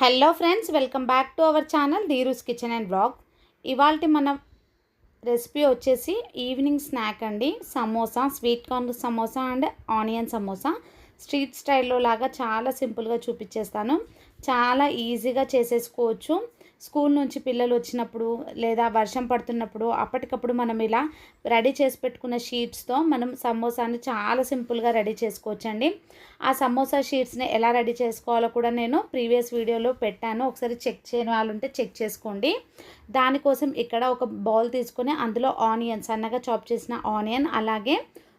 Hello friends welcome back to our channel Dheeru's kitchen and blog ఇవాళ మన recipe వచ్చేసి evening snack అండి. Samosa sweet corn samosa and onion samosa. Street స్టైల్లో లాగా చాలా సింపుల్గా చూపించేస్తాను. చాలా ఈజీగా చేసేసుకోవచ్చు. స్కూల్ నుంచి పిల్లలు వచ్చినప్పుడు లేదా వర్షం పడుతున్నప్పుడు అప్పటికప్పుడు మనం ఇలా రెడీ చేసి పెట్టుకున్న షీట్స్తో మనం సమోసాని చాలా సింపుల్గా రెడీ చేసుకోవచ్చండి. ఆ సమోసా షీట్స్ని ఎలా రెడీ చేసుకోవాలో కూడా నేను ప్రీవియస్ వీడియోలో పెట్టాను. ఒకసారి చెక్ చేయని వాళ్ళు ఉంటే చెక్ చేసుకోండి. దానికోసం ఇక్కడ ఒక బౌల్ తీసుకొని అందులో ఆనియన్ సన్నగా చాప్ చేసిన ఆనియన్ అలాగే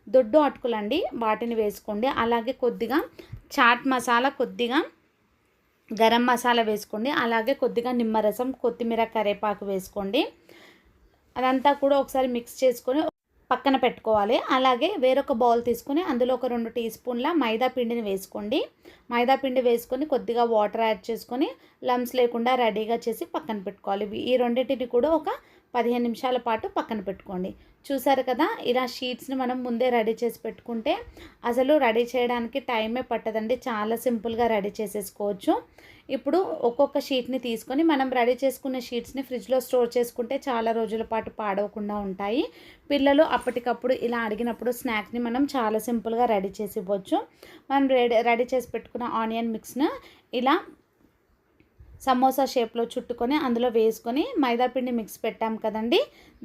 దొడ్డు అటుకులండి వాటిని వేసుకోండి. అలాగే కొద్దిగా చాట్ మసాలా కొద్దిగా గరం మసాలా వేసుకోండి. అలాగే కొద్దిగా నిమ్మరసం కొత్తిమీర కరేపాకు వేసుకోండి. అదంతా కూడా ఒకసారి మిక్స్ చేసుకొని పక్కన పెట్టుకోవాలి. అలాగే వేరొక బౌల్ తీసుకొని అందులో ఒక రెండు టీ స్పూన్ల మైదా పిండిని వేసుకోండి. మైదా పిండి వేసుకొని కొద్దిగా వాటర్ యాడ్ చేసుకొని లమ్స్ లేకుండా రెడీగా చేసి పక్కన పెట్టుకోవాలి. ఈ రెండింటిని కూడా ఒక పదిహేను నిమిషాల పాటు పక్కన పెట్టుకోండి. చూసారు కదా ఇలా షీట్స్ని మనం ముందే రెడీ చేసి పెట్టుకుంటే అసలు రెడీ చేయడానికి టైమే పట్టదండి. చాలా సింపుల్గా రెడీ చేసేసుకోవచ్చు. ఇప్పుడు ఒక్కొక్క షీట్ని తీసుకొని మనం రెడీ చేసుకున్న షీట్స్ని ఫ్రిడ్జ్లో స్టోర్ చేసుకుంటే చాలా రోజుల పాటు పాడవకుండా ఉంటాయి. పిల్లలు అప్పటికప్పుడు ఇలా అడిగినప్పుడు స్నాక్ని మనం చాలా సింపుల్గా రెడీ చేసి ఇవ్వచ్చు. మనం రెడీ రెడీ చేసి పెట్టుకున్న ఆనియన్ మిక్స్ను ఇలా సమోసా షేప్లో చుట్టుకొని అందులో వేసుకొని మైదాపిండి మిక్స్ పెట్టాం కదండి.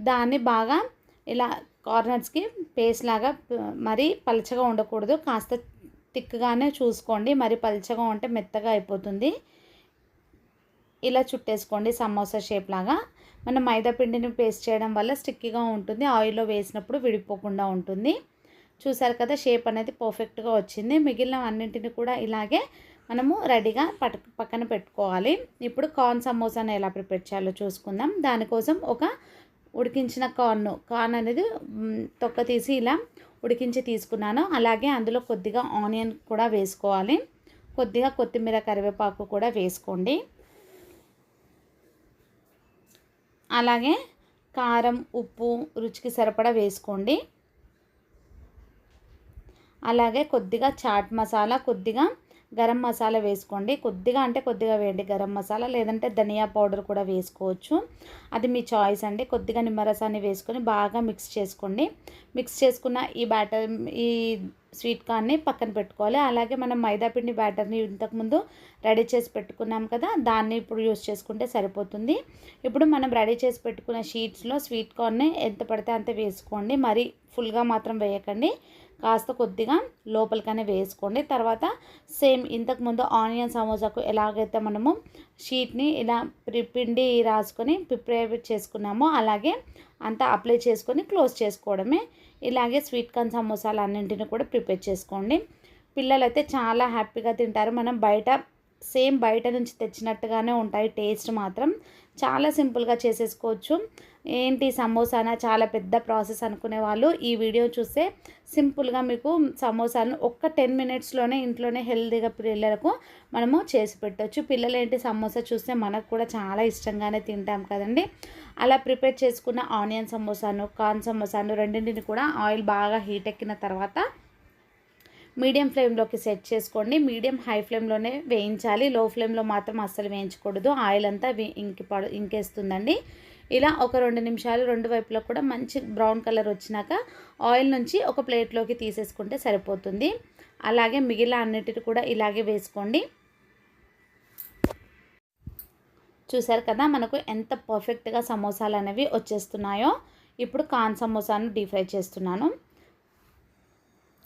దాన్ని బాగా ఇలా కార్నర్స్కి పేస్ట్ లాగా మరీ పలచగా ఉండకూడదు. కాస్త థిక్గానే చూసుకోండి. మరి పలచగా ఉంటే మెత్తగా అయిపోతుంది. ఇలా చుట్టేసుకోండి సమోసా షేప్ లాగా. మనం మైదా పిండిని పేస్ట్ చేయడం వల్ల స్టిక్కీగా ఉంటుంది. ఆయిల్లో వేసినప్పుడు విడిపోకుండా ఉంటుంది. చూసారు కదా షేప్ అనేది పర్ఫెక్ట్గా వచ్చింది. మిగిలిన అన్నింటిని కూడా ఇలాగే మనము రెడీగా పట్ పక్కన పెట్టుకోవాలి. ఇప్పుడు కార్న్ సమోసాను ఎలా ప్రిపేర్ చేయాలో చూసుకుందాం. దానికోసం ఒక ఉడికించిన కార్న్ కార్న్ అనేది తొక్క తీసి ఇలా ఉడికించి తీసుకున్నాను. అలాగే అందులో కొద్దిగా ఆనియన్ కూడా వేసుకోవాలి. కొద్దిగా కొత్తిమీర కరివేపాకు కూడా వేసుకోండి. అలాగే కారం ఉప్పు రుచికి సరిపడా వేసుకోండి. అలాగే కొద్దిగా చాట్ మసాలా కొద్దిగా గరం మసాలా వేసుకోండి. కొద్దిగా అంటే కొద్దిగా వేయండి గరం మసాలా. లేదంటే ధనియా పౌడర్ కూడా వేసుకోవచ్చు. అది మీ చాయిస్ అండి. కొద్దిగా నిమ్మరసాన్ని వేసుకొని బాగా మిక్స్ చేసుకోండి. మిక్స్ చేసుకున్న ఈ బ్యాటర్ ఈ స్వీట్ కార్న్ని పక్కన పెట్టుకోవాలి. అలాగే మనం మైదాపిండి బ్యాటర్ని ఇంతకుముందు రెడీ చేసి పెట్టుకున్నాం కదా దాన్ని ఇప్పుడు యూస్ చేసుకుంటే సరిపోతుంది. ఇప్పుడు మనం రెడీ చేసి పెట్టుకున్న షీట్స్లో స్వీట్ కార్న్ని ఎంత పడితే అంత వేసుకోండి. మరి ఫుల్గా మాత్రం వేయకండి. కాస్త కొద్దిగా లోపలికనే వేసుకోండి. తర్వాత సేమ్ ఇంతకుముందు ఆనియన్ సమోసాకు ఎలాగైతే మనము షీట్ని ఇలా పిండి రాసుకొని ప్రిపేర్ చేసుకున్నామో అలాగే అంతా అప్లై చేసుకొని క్లోజ్ చేసుకోవడమే. ఇలాగే స్వీట్ కార్న్ సమోసాలు అన్నింటిని కూడా ప్రిపేర్ చేసుకోండి. పిల్లలైతే చాలా హ్యాపీగా తింటారు. మనం బయట సేమ్ బయట నుంచి తెచ్చినట్టుగానే ఉంటాయి. టేస్ట్ మాత్రం చాలా సింపుల్గా చేసేసుకోవచ్చు. ఏంటి సమోసానా? చాలా పెద్ద ప్రాసెస్ అనుకునే వాళ్ళు ఈ వీడియో చూస్తే సింపుల్గా మీకు సమోసాలను ఒక్క టెన్ మినిట్స్లోనే ఇంట్లోనే హెల్తీగా పిల్లలకు మనము చేసి పెట్టవచ్చు పిల్లలు ఏంటి సమోసా చూస్తే మనకు కూడా చాలా ఇష్టంగానే తింటాం కదండి. అలా ప్రిపేర్ చేసుకున్న ఆనియన్ సమోసాను కార్న్ సమోసాను రెండింటిని కూడా ఆయిల్ బాగా హీట్ ఎక్కిన తర్వాత మీడియం ఫ్లేమ్లోకి సెట్ చేసుకోండి. మీడియం హై ఫ్లేమ్లోనే వేయించాలి. లో ఫ్లేమ్లో మాత్రం అస్సలు వేయించకూడదు. ఆయిల్ అంతా ఇంకి పడు ఇంకేస్తుందండి. ఇలా ఒక రెండు నిమిషాలు రెండు వైపులో కూడా మంచి బ్రౌన్ కలర్ వచ్చినాక ఆయిల్ నుంచి ఒక ప్లేట్లోకి తీసేసుకుంటే సరిపోతుంది. అలాగే మిగిలిన అన్నిటిని కూడా ఇలాగే వేసుకోండి. చూసారు కదా మనకు ఎంత పర్ఫెక్ట్గా సమోసాలు అనేవి వచ్చేస్తున్నాయో. ఇప్పుడు కాన్ సమోసాను డీప్ ఫ్రై చేస్తున్నాను.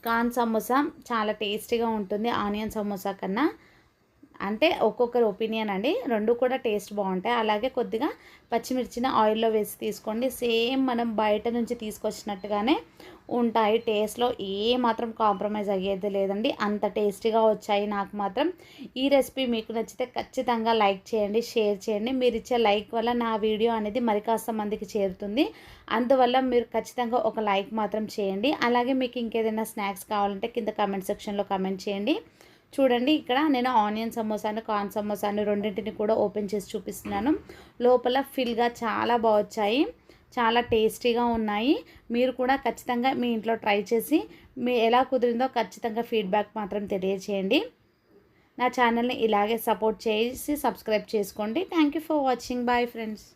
కాన్ సమోసా చాలా టేస్టీగా ఉంటుంది. ఆనియన్ సమోసా కన్నా అంటే ఒక్కొక్కరి ఒపీనియన్ అండి. రెండు కూడా టేస్ట్ బాగుంటాయి. అలాగే కొద్దిగా పచ్చిమిర్చిని ఆయిల్లో వేసి తీసుకోండి. సేమ్ మనం బయట నుంచి తీసుకొచ్చినట్టుగానే ఉంటాయి. టేస్ట్లో ఏ మాత్రం కాంప్రమైజ్ అయ్యేది లేదండి. అంత టేస్టీగా వచ్చాయి నాకు మాత్రం. ఈ రెసిపీ మీకు నచ్చితే ఖచ్చితంగా లైక్ చేయండి షేర్ చేయండి. మీరు ఇచ్చే లైక్ వల్ల నా వీడియో అనేది మరి కాస్త మందికి చేరుతుంది. అందువల్ల మీరు ఖచ్చితంగా ఒక లైక్ మాత్రం చేయండి. అలాగే మీకు ఇంకేదైనా స్నాక్స్ కావాలంటే కింద కమెంట్ సెక్షన్లో కమెంట్ చేయండి. చూడండి ఇక్కడ నేను ఆనియన్ సమోసాను కార్న్ సమోసాను రెండింటిని కూడా ఓపెన్ చేసి చూపిస్తున్నాను. లోపల ఫిల్గా చాలా బాగా వచ్చాయి చాలా టేస్టీగా ఉన్నాయి. మీరు కూడా ఖచ్చితంగా మీ ఇంట్లో ట్రై చేసి మీ ఎలా కుదిరిందో ఖచ్చితంగా ఫీడ్బ్యాక్ మాత్రం తెలియచేయండి. నా ఛానల్ని ఇలాగే సపోర్ట్ చేసి సబ్స్క్రైబ్ చేసుకోండి. Thank you for watching. Bye friends.